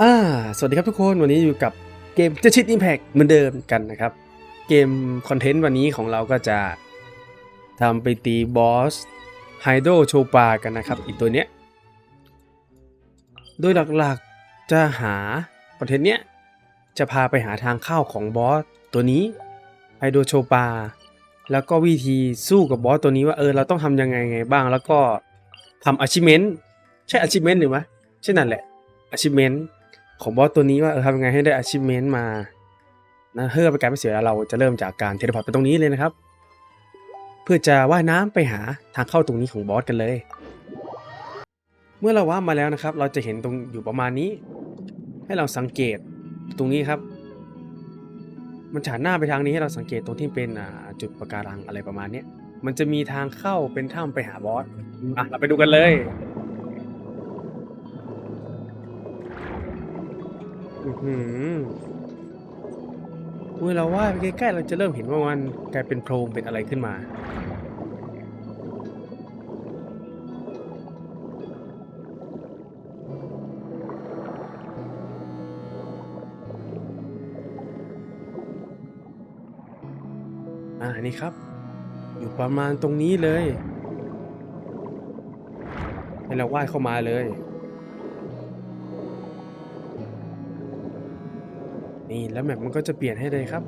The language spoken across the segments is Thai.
อ่าสวัสดีครับทุกคนวันนี้อยู่กับเกมจะชิด Impact เหมือนเดิมกันนะครับ เกมคอนเทนต์วันนี้ของเราก็จะทำไปตีบอสไฮโดโชปากันนะครับอีกตัวเนี้ย โดยหลักๆจะหาคอนเทนต์เนี้ย จะพาไปหาทางเข้าของบอสตัวนี้ไฮโดโชปา แล้วก็วิธีสู้กับบอสตัวนี้ว่าเออเราต้องทำยังไงไงบ้าง แล้วก็ทำ achievement ใช่ achievement หรือไหมใช่นั่นแหละ achievement ของบอสตัวนี้ว่าเออทำยังไงให้ได้ achievement มานะเพื่อเป็นการไม่เสียเวลาเราจะเริ่มจากการเทเลพอร์ตไปตรงนี้เลยนะครับ เพื่อจะว่ายน้ำไปหาทางเข้าตรงนี้ของบอสกันเลย เมื่อเราว่ายมาแล้วนะครับ เราจะเห็นตรงอยู่ประมาณนี้ ให้เราสังเกตตรงนี้ครับ มันฉานหน้าไปทางนี้ให้เราสังเกตตรงที่เป็นจุดปะการังอะไรประมาณนี้มันจะมีทางเข้าเป็นถ้ำไปหาบอสอะเราไปดูกันเลย อือหือเมื่อเราว่ายไปใกล้ๆเราจะเริ่มเห็นว่ามันกลายเป็นโพรงเป็นอะไรขึ้นมา อ่านี่ครับ อยู่ประมาณตรงนี้เลยให้เราว่ายเข้ามาเลย นี่แล้วแมปมันก็จะเปลี่ยนให้เลยครับ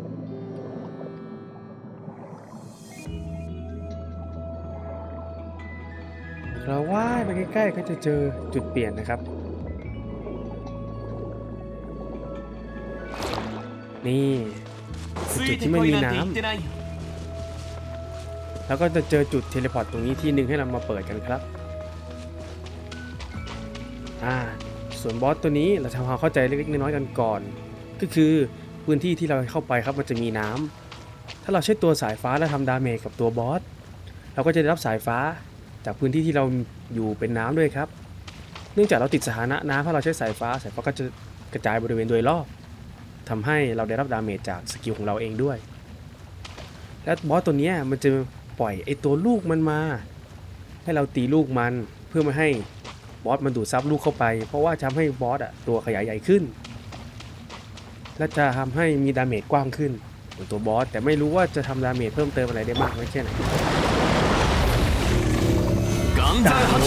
เราว่ายไปใกล้ๆก็จะเจอจุดเปลี่ยนนะครับ นี่จุดที่ไม่มีน้ำแล้วก็จะเจอจุดเทเลพอร์ตตรงนี้ที่หนึ่งให้เรามาเปิดกันครับอ่าส่วนบอสตัวนี้เราทำความเข้าใจเล็กๆน้อยๆกันก่อน ก็คือพื้นที่ที่เราเข้าไปครับมันจะมีน้ำถ้าเราใช้ตัวสายฟ้าแล้วทำดาเมจกับตัวบอสเราก็จะได้รับสายฟ้าจากพื้นที่ที่เราอยู่เป็นน้ำด้วยครับ เนื่องจากเราติดสถานะน้ำถ้าเราใช้สายฟ้าสายฟ้าก็จะกระจายบริเวณโดยรอบทำให้เราได้รับดาเมจจากสกิลของเราเองด้วย และบอสตัวนี้มันจะปล่อยไอตัวลูกมันมา ให้เราตีลูกมันเพื่อไม่ให้บอสมันดูดซับลูกเข้าไป เพราะว่าจะทำให้บอสอะตัวขยายใหญ่ขึ้น และจะทำให้มีดาเมจกว้างขึ้นตัวบอส แต่ไม่รู้ว่าจะทำดาเมจเพิ่มเติมอะไรได้มากไม่ใช่ไหนดาโล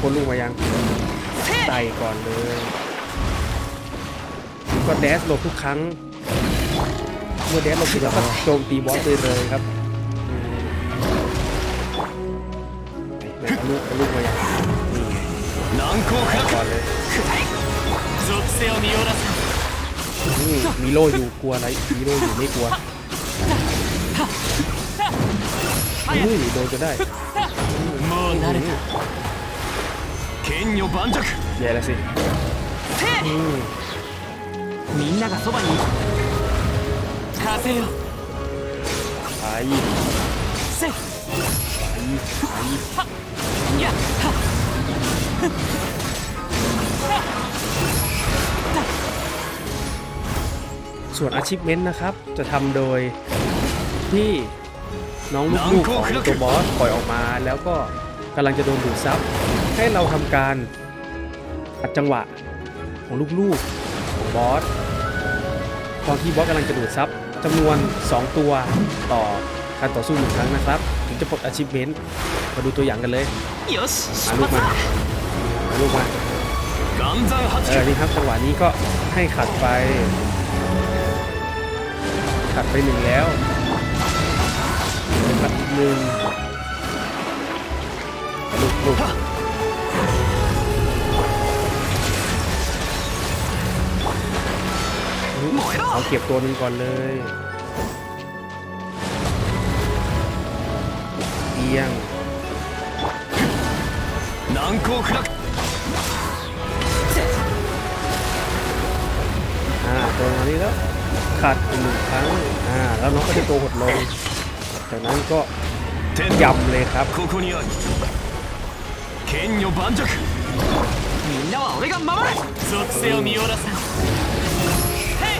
คนลูกมายังไต่ก่อนเลยก็แดสหลบทุกครั้ง เมื่อแดสหลบเสร็จแล้วก็โจมตีบอสไปเลยครับไหนลูกลูกมายังนี่ไงก่อนเลย 属性を見よらせ อืมมีโลอยู่กลัวอะไรมีโลอยู่ไม่กลัวอุ้ยโดนจะได้ もう慣れた剣女盤石 แย่แล้วสิอืม みんながそばにいる風よ ไป せい ไป やっはっ ส่วน achievement นะครับ จะทำโดยที่น้องลูกๆของตัวบอสปล่อยออกมาแล้วก็กำลังจะโดนดูดซับให้เราทำการอัดจังหวะของลูกๆของบอสตอนที่บอสกำลังจะดูดซับจำนวน 2 ตัวต่อการต่อสู้หนึ่งครั้งนะครับ ถึงจะปลด achievement มาดูตัวอย่างกันเลยมาลูกมามาลูกมาเออนี่ครับจังหวะนี้ก็ให้ขัดไป ขัดไปหนึ่งแล้วขัดหนึ่งลุกลุกเอาเก็บตัวนึงก่อนเลยเอียงนังโคครักอ่าตัวนี้แล้ว ขัดอีกหนึ่งครั้งอ่าแล้วน้องก็จะตัวหดลง จากนั้นก็ 天 ยำเลยครับ ここにある剣女盤石みんなは俺が守る属性を見よらせへい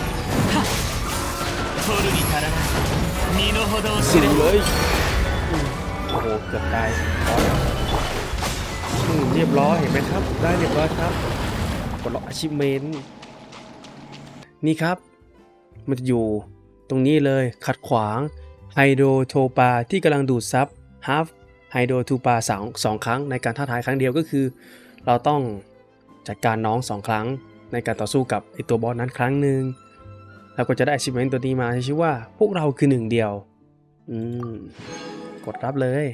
はっ取るに足らない身の程を知 สิ れ เลยอืมโอ้โห เกือบตายบอสอืมเรียบร้อยเห็นไหมครับ ได้เรียบร้อยครับ กดล็อก achievement นี่ครับ มันจะอยู่ตรงนี้เลยขัดขวางไฮโดรโทปาที่กำลังดูดซับฮัฟไฮโดรทูปาสองสองครั้งในการท้าทายครั้งเดียวก็คือ เราต้องจัดการน้องสองครั้ง ในการต่อสู้กับไอตัวบอสนั้นครั้งหนึ่งเราก็จะได้ achievement ตัวนี้มาที่ชื่อว่าพวกเราคือหนึ่งเดียว อืม กดรับเลย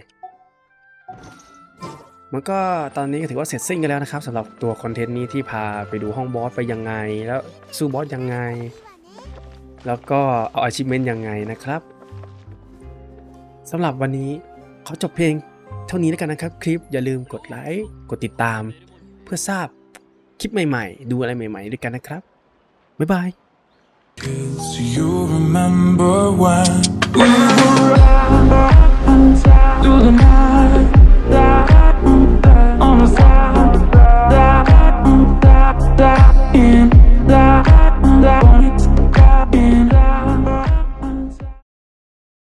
มันก็ตอนนี้ก็ถือว่าเสร็จสิ้นกันแล้วนะครับสำหรับตัวคอนเทนต์นี้ที่พาไปดูห้องบอสไปยังไง แล้วสู้บอสยังไง แล้วก็เอา achievement ยังไงนะครับสำหรับวันนี้ขอจบเพลงเท่านี้แล้วกันนะครับ คลิปอย่าลืมกดไลค์กดติดตาม เพื่อทราบคลิปใหม่ๆ ดูอะไรใหม่ๆด้วยกันนะครับ บ๊ายบาย Do you remember when through the